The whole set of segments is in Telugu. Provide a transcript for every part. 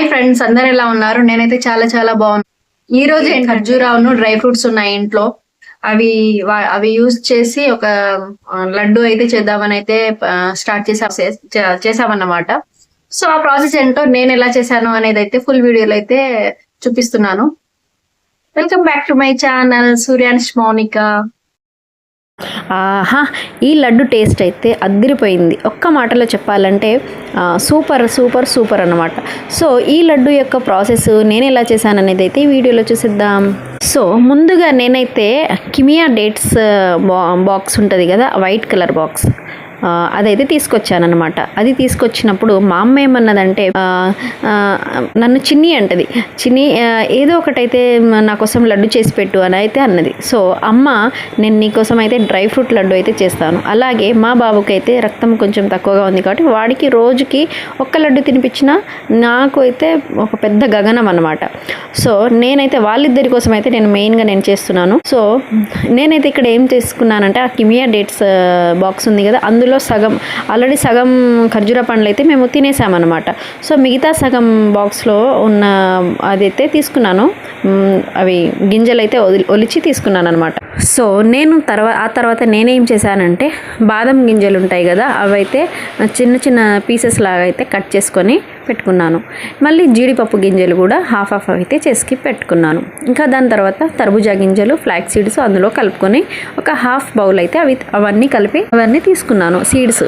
హాయ్ ఫ్రెండ్స్ అందరు ఎలా ఉన్నారు? నేనైతే చాలా చాలా బాగున్నాను ఈ రోజు ఖర్జూరావును డ్రై ఫ్రూట్స్ ఉన్నాయి ఇంట్లో. అవి అవి యూజ్ చేసి ఒక లడ్డు అయితే చేద్దామని అయితే స్టార్ట్ చేసా చేసామన్నమాట. సో ఆ ప్రాసెస్ ఏంటో నేను ఎలా చేశాను అనేది అయితే ఫుల్ వీడియోలో అయితే చూపిస్తున్నాను. Welcome back to my channel Suryansh Mounika. ఆహా ఈ లడ్డు టేస్ట్ అయితే అదిరిపోయింది. ఒక్క మాటలో చెప్పాలంటే సూపర్ సూపర్ సూపర్ అన్నమాట. సో ఈ లడ్డు యొక్క ప్రాసెస్ నేను ఎలా చేశాను అనేది అయితే ఈ వీడియోలో చూసిద్దాం. సో ముందుగా నేనైతే కిమియా డేట్స్ బా బాక్స్ ఉంటుంది కదా వైట్ కలర్ బాక్స్. అదైతే తీసుకొచ్చానమాట అది తీసుకొచ్చినప్పుడు మా అమ్మ ఏమన్నదంటే నన్ను చిన్ని అంటది. చిన్ని ఏదో ఒకటైతే నా కోసం లడ్డు చేసి పెట్టు అని అయితే అన్నది. సో అమ్మ నేను నీకోసం అయితే డ్రై ఫ్రూట్ లడ్డు అయితే చేస్తాను. అలాగే మా బాబుకి అయితే రక్తం కొంచెం తక్కువగా ఉంది కాబట్టి వాడికి రోజుకి ఒక్క లడ్డు తినిపించినా నాకు అయితే ఒక పెద్ద గగనం అనమాట సో నేనైతే వాళ్ళిద్దరి కోసం అయితే నేను మెయిన్గా నేను చేస్తున్నాను. సో నేనైతే ఇక్కడ ఏం చేసుకున్నానంటే ఆ కిమియా డేట్స్ బాక్స్ ఉంది కదా అందులో సగం ఆల్రెడీ సగం ఖర్జూర పండ్లు అయితే మేము తినేసామన్నమాట. సో మిగతా సగం బాక్స్లో ఉన్న అదైతే తీసుకున్నాను. అవి గింజలు అయితే వదిలి ఒలిచి తీసుకున్నాను అనమాట సో నేను తర్వాత ఆ తర్వాత నేనేం చేశానంటే బాదం గింజలు ఉంటాయి కదా అవైతే చిన్న చిన్న పీసెస్ లాగా అయితే కట్ చేసుకొని పెట్టుకున్నాను. మళ్ళీ జీడిపప్పు గింజలు కూడా హాఫ్ హాఫ్ అయితే చేసి పెట్టుకున్నాను. ఇంకా దాని తర్వాత తర్బుజా గింజలు ఫ్లాక్ సీడ్స్ అందులో కలుపుకొని ఒక హాఫ్ బౌల్ అయితే అవి అవన్నీ కలిపి అవన్నీ తీసుకున్నాను సీడ్స్.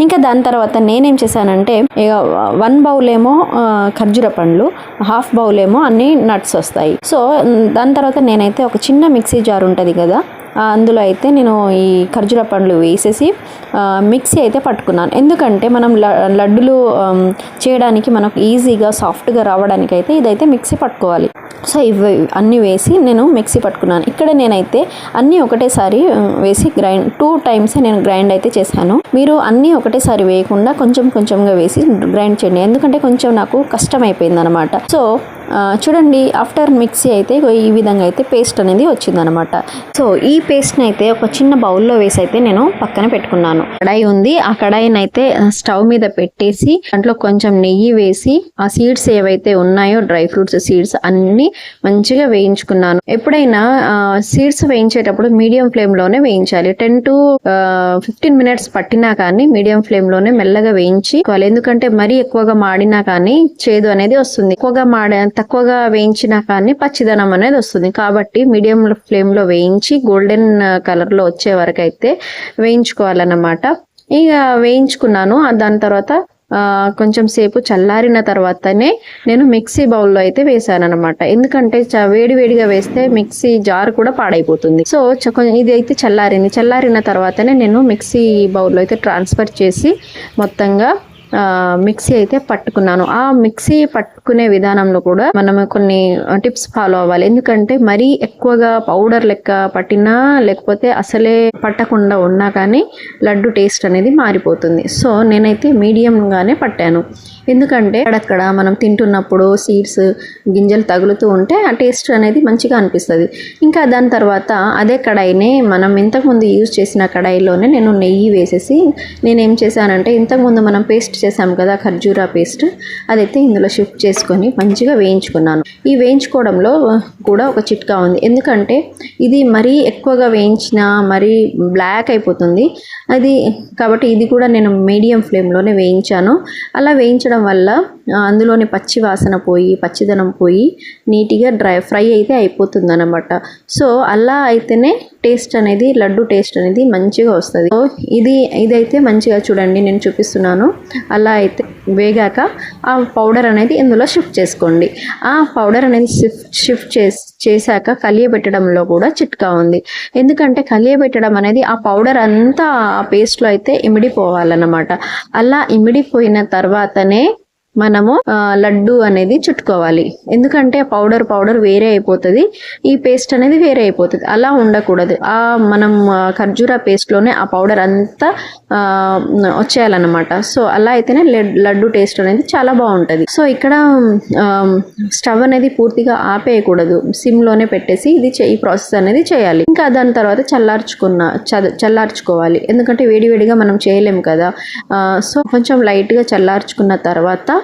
ఇంకా దాని తర్వాత నేనేం చేశానంటే ఇక వన్ బౌల్ ఏమో ఖర్జూర పండ్లు హాఫ్ బౌల్ ఏమో అన్ని నట్స్ వస్తాయి. సో దాని తర్వాత నేనైతే ఒక చిన్న మిక్సీ జార్ ఉంటుంది కదా అందులో అయితే నేను ఈ ఖర్జూర పండ్లు వేసేసి మిక్సీ అయితే పట్టుకున్నాను. ఎందుకంటే మనం ల- లడ్డులు చేయడానికి మనకు ఈజీగా సాఫ్ట్గా రావడానికి అయితే ఇదైతే మిక్సీ పట్టుకోవాలి. సో ఇవి అన్నీ వేసి నేను మిక్సీ పట్టుకున్నాను. ఇక్కడ నేనైతే అన్నీ ఒకటేసారి వేసి గ్రైండ్ టూ టైమ్స్ నేను గ్రైండ్ అయితే చేశాను. మీరు అన్నీ ఒకటేసారి వేయకుండా కొంచెం కొంచెంగా వేసి గ్రైండ్ చేయండి. ఎందుకంటే కొంచెం నాకు కష్టం అయిపోయింది అనమాట సో చూడండి ఆఫ్టర్ మిక్సీ అయితే ఈ విధంగా అయితే పేస్ట్ అనేది వచ్చిందనమాట. సో ఈ పేస్ట్ని అయితే ఒక చిన్న బౌల్లో వేసి అయితే నేను పక్కన పెట్టుకున్నాను. కడాయి ఉంది. ఆ కడాయిని అయితే స్టవ్ మీద పెట్టేసి దాంట్లో కొంచెం నెయ్యి వేసి ఆ సీడ్స్ ఏవైతే ఉన్నాయో డ్రై ఫ్రూట్స్ సీడ్స్ అన్నీ మంచిగా వేయించుకున్నాను. ఎప్పుడైనా సీడ్స్ వేయించేటప్పుడు మీడియం ఫ్లేమ్లోనే వేయించాలి. టెన్ టు ఫిఫ్టీన్ మినిట్స్ పట్టినా కానీ మీడియం ఫ్లేమ్లోనే మెల్లగా వేయించి ఎందుకంటే మరీ ఎక్కువగా మాడినా కానీ చేదు అనేది వస్తుంది. ఎక్కువగా మాడ తక్కువగా వేయించినా కానీ పచ్చిదనం అనేది వస్తుంది. కాబట్టి మీడియం ఫ్లేమ్లో వేయించి గోల్డెన్ కలర్లో వచ్చే వరకు అయితే వేయించుకోవాలన్నమాట. ఇక వేయించుకున్నాను. దాని తర్వాత కొంచెం సేపు చల్లారిన తర్వాతనే నేను మిక్సీ బౌల్లో అయితే వేసాను అనమాట ఎందుకంటే చ- వేడి వేడిగా వేస్తే మిక్సీ జార్ కూడా పాడైపోతుంది. సో ఇది అయితే చల్లారింది. చల్లారిన తర్వాతనే నేను మిక్సీ బౌల్లో అయితే ట్రాన్స్ఫర్ చేసి మొత్తంగా మిక్సీ అయితే పట్టుకున్నాను. ఆ మిక్సీ పట్ పట్టుకునే విధానంలో కూడా మనం కొన్ని టిప్స్ ఫాలో అవ్వాలి. ఎందుకంటే మరీ ఎక్కువగా పౌడర్ లెక్క పట్టినా లేకపోతే అసలే పట్టకుండా ఉన్నా కానీ లడ్డు టేస్ట్ అనేది మారిపోతుంది. సో నేనైతే మీడియంగానే పట్టాను. ఎందుకంటే అక్కడక్కడ మనం తింటున్నప్పుడు సీడ్స్ గింజలు తగులుతూ ఉంటే ఆ టేస్ట్ అనేది మంచిగా అనిపిస్తుంది. ఇంకా దాని తర్వాత అదే కడాయినే మనం ఇంతకుముందు యూజ్ చేసిన కడాయిలోనే నేను నెయ్యి వేసేసి నేనేం చేశానంటే ఇంతకుముందు మనం పేస్ట్ చేసాం కదా ఖర్జూరా పేస్ట్ అదైతే ఇందులో షిఫ్ట్ వేసుకొని మంచిగా వేయించుకున్నాను. ఈ వేయించుకోవడంలో కూడా ఒక చిట్కా ఉంది. ఎందుకంటే ఇది మరీ ఎక్కువగా వేయించినా మరీ బ్లాక్ అయిపోతుంది. అది కాబట్టి ఇది కూడా నేను మీడియం ఫ్లేమ్లోనే వేయించాను. అలా వేయించడం వల్ల అందులోని పచ్చి వాసన పోయి పచ్చిదనం పోయి నీట్గా డ్రై ఫ్రై అయితే అయిపోతుంది అనమాట సో అలా అయితేనే టేస్ట్ అనేది లడ్డు టేస్ట్ అనేది మంచిగా వస్తుంది. సో ఇది ఇదైతే మంచిగా చూడండి నేను చూపిస్తున్నాను. అలా అయితే వేగాక ఆ పౌడర్ అనేది ఇందులో షిఫ్ట్ చేసుకోండి. ఆ పౌడర్ అనేది షిఫ్ట్ షిఫ్ట్ చేసి చేశాక కలియబెట్టడంలో కూడా చిట్కా ఉంది. ఎందుకంటే కలియబెట్టడం అనేది ఆ పౌడర్ అంతా ఆ పేస్ట్లో అయితే ఇమిడిపోవాలన్నమాట. అలా ఇమిడిపోయిన తర్వాతనే మనము లడ్డు అనేది చుట్టుకోవాలి. ఎందుకంటే పౌడర్ పౌడర్ వేరే అయిపోతుంది. ఈ పేస్ట్ అనేది వేరే అయిపోతుంది. అలా ఉండకూడదు. ఆ మనం ఖర్జూరా పేస్ట్లోనే ఆ పౌడర్ అంతా వచ్చేయాలన్నమాట. సో అలా అయితేనే లడ్- లడ్డు టేస్ట్ అనేది చాలా బాగుంటుంది. సో ఇక్కడ స్టవ్ అనేది పూర్తిగా ఆపేయకూడదు. సిమ్లోనే పెట్టేసి ఇది ఈ ప్రాసెస్ అనేది చేయాలి. ఇంకా దాని తర్వాత చల్లార్చుకున్న చల్లార్చుకోవాలి. ఎందుకంటే వేడివేడిగా మనం చేయలేము కదా. సో కొంచెం లైట్గా చల్లార్చుకున్న తర్వాత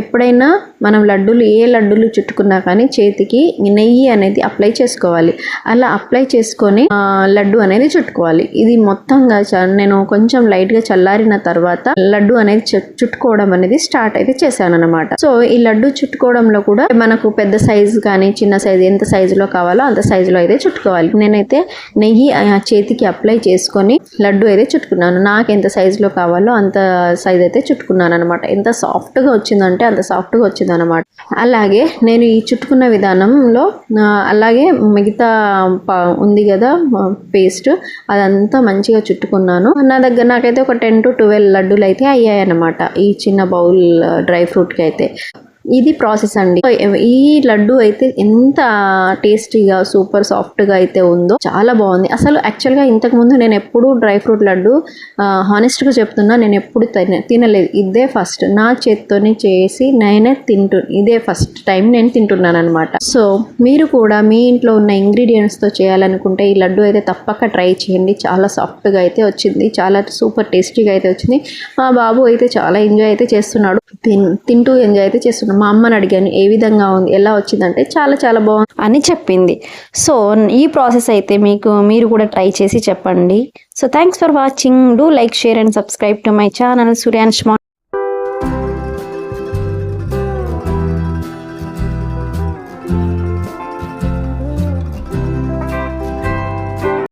ఎప్పుడైనా మనం లడ్డూలు ఏ లడ్డూలు చుట్టుకున్నా కానీ చేతికి నెయ్యి అనేది అప్లై చేసుకోవాలి. అలా అప్లై చేసుకొని లడ్డు అనేది చుట్టుకోవాలి. ఇది మొత్తంగా నేను కొంచెం లైట్గా చల్లారిన తర్వాత లడ్డు అనేది చుట్టుకోవడం అనేది స్టార్ట్ అయితే చేశాను అనమాట సో ఈ లడ్డు చుట్టుకోవడంలో కూడా మనకు పెద్ద సైజు కానీ చిన్న సైజు ఎంత సైజులో కావాలో అంత సైజులో అయితే చుట్టుకోవాలి. నేనైతే నెయ్యి చేతికి అప్లై చేసుకొని లడ్డు అయితే చుట్టుకున్నాను. నాకు ఎంత సైజులో కావాలో అంత సైజ్ అయితే చుట్టుకున్నాను అనమాట ఎంత సాఫ్ట్గా వచ్చిందంటే అంత సాఫ్ట్గా వచ్చింది అనమాట అలాగే నేను ఈ చుట్టుకున్న విధానంలో అలాగే మిగతా ఉంది కదా పేస్ట్ అదంతా మంచిగా చుట్టుకున్నాను. నా దగ్గర నాకైతే ఒక టెన్ టు ట్వెల్వ్ లడ్డూలు అయితే అయ్యాయి అనమాట ఈ చిన్న బౌల్ డ్రై ఫ్రూట్కి అయితే. ఇది ప్రాసెస్ అండి. ఈ లడ్డు అయితే ఎంత టేస్టీగా సూపర్ సాఫ్ట్గా అయితే ఉందో చాలా బాగుంది. అసలు యాక్చువల్గా ఇంతకుముందు నేను ఎప్పుడు డ్రై ఫ్రూట్ లడ్డు హానెస్ట్గా చెప్తున్నా నేను ఎప్పుడు తిన తినలేదు. ఇదే ఫస్ట్. నా చేత్తోనే చేసి నేనే తింటు ఇదే ఫస్ట్ టైం నేను తింటున్నాను అనమాట సో మీరు కూడా మీ ఇంట్లో ఉన్న ఇంగ్రీడియంట్స్తో చేయాలనుకుంటే ఈ లడ్డు అయితే తప్పక ట్రై చేయండి. చాలా సాఫ్ట్గా అయితే వచ్చింది. చాలా సూపర్ టేస్టీగా అయితే వచ్చింది. మా బాబు అయితే చాలా ఎంజాయ్ అయితే చేస్తున్నాడు. తిన్ తింటూ ఎంజాయ్ అయితే చేస్తున్నాడు. మా అమ్మని అడిగాను ఏ విధంగా ఉంది ఎలా వచ్చిందంటే చాలా చాలా బాగుంది అని చెప్పింది. సో ఈ ప్రాసెస్ అయితే మీకు మీరు కూడా ట్రై చేసి చెప్పండి. So thanks for watching. Do like share and subscribe to my channel Suryansh